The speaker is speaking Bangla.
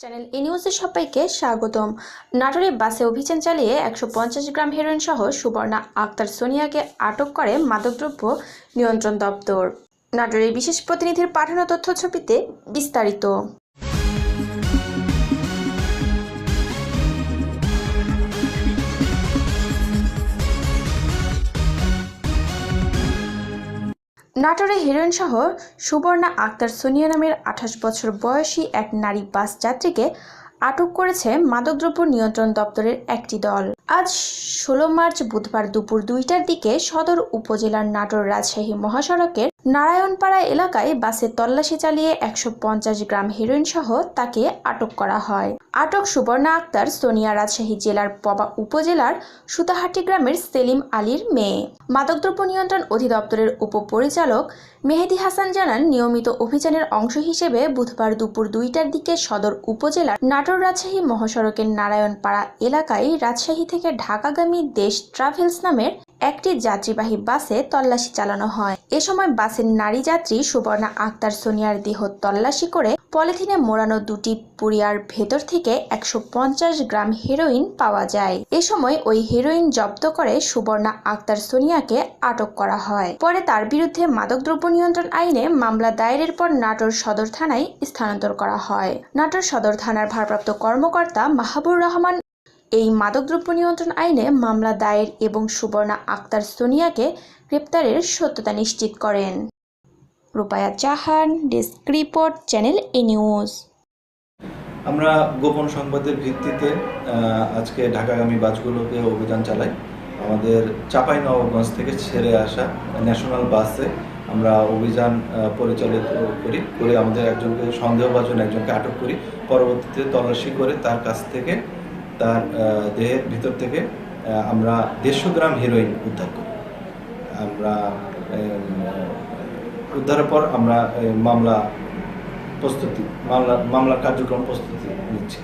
চ্যানেল এ নিউজে সবাইকে স্বাগতম। নাটোরে বাসে অভিযান চালিয়ে একশো পঞ্চাশ গ্রাম হেরোইন সহ সুবর্ণা আক্তার সোনিয়াকে আটক করে মাদকদ্রব্য নিয়ন্ত্রণ দপ্তর। নাটোরের বিশেষ প্রতিনিধির পাঠানো তথ্য ছবিতে বিস্তারিত। নাটোরে হিরোইন সহ সুবর্ণা আক্তার সোনিয়া নামের আঠাশ বছর বয়সী এক নারী বাস যাত্রীকে আটক করেছে মাদকদ্রব্য নিয়ন্ত্রণ দপ্তরের একটি দল। আজ ষোলো মার্চ বুধবার দুপুর দুইটার দিকে সদর উপজেলার নাটোর রাজশাহী মহাসড়কের নারায়ণপাড়া এলাকায় বাসে তল্লাশি চালিয়ে একশো পঞ্চাশ গ্রাম হেরোইন সহ তাকে আটক করা হয়। আটক সুবর্ণা আক্তার সোনিয়া রাজশাহী জেলার পবা উপজেলার সুতাহাটি গ্রামের সেলিম আলীর মেয়ে। মাদকদ্রব্য নিয়ন্ত্রণ অধিদপ্তরের উপপরিচালক মেহেদি হাসান জানান, নিয়মিত অভিযানের অংশ হিসেবে বুধবার দুপুর দুইটার দিকে সদর উপজেলার নাটোর রাজশাহী মহাসড়কের নারায়ণপাড়া এলাকায় রাজশাহী থেকে ঢাকাগামী দেশ ট্রাভেলস নামের একটি যাত্রীবাহী বাসে তল্লাশি চালানো হয়। এ সময় বাসের নারী যাত্রী সুবর্ণা আক্তার সোনিয়ার দেহ তল্লাশি করে পলিথিনে মোড়ানো দুটি পুরিয়ার ভেতর থেকে একশো পঞ্চাশ গ্রাম হেরোইন পাওয়া যায়। এ সময় ওই হেরোইন জব্দ করে সুবর্ণা আক্তার সোনিয়াকে আটক করা হয়। পরে তার বিরুদ্ধে মাদকদ্রব্য নিয়ন্ত্রণ আইনে মামলা দায়েরের পর নাটোর সদর থানায় স্থানান্তর করা হয়। নাটোর সদর থানার ভারপ্রাপ্ত কর্মকর্তা মাহাবুর রহমান এই মাদকদ্রব্য নিয়ন্ত্রণ আইনে মামলা দায়ের এবং সুবর্ণা আক্তার সোনিয়াকে গ্রেপ্তারের সত্যতা নিশ্চিত করেন। রূপায়া চাহান desk report, channel A news. আমরা গোপন সংবাদের ভিত্তিতে আজকে ঢাকাগামী বাসগুলোকে অভিযান চালাই। আমাদের চাপাই নবাবগঞ্জ থেকে ছেড়ে আসা ন্যাশনাল বাসে আমরা অভিযান পরিচালিত করি, করে আমাদের একজনকে, সন্দেহভাজন একজনকে আটক করি। পরবর্তীতে তল্লাশি করে তার কাছ থেকে তার দেহের ভিতর থেকে আমরা দেড়শো গ্রাম হিরোইন উদ্ধার করি। আমরা উদ্ধারের পর আমরা মামলা প্রস্তুতি, মামলা, মামলার কার্যক্রম প্রস্তুতি নিচ্ছি।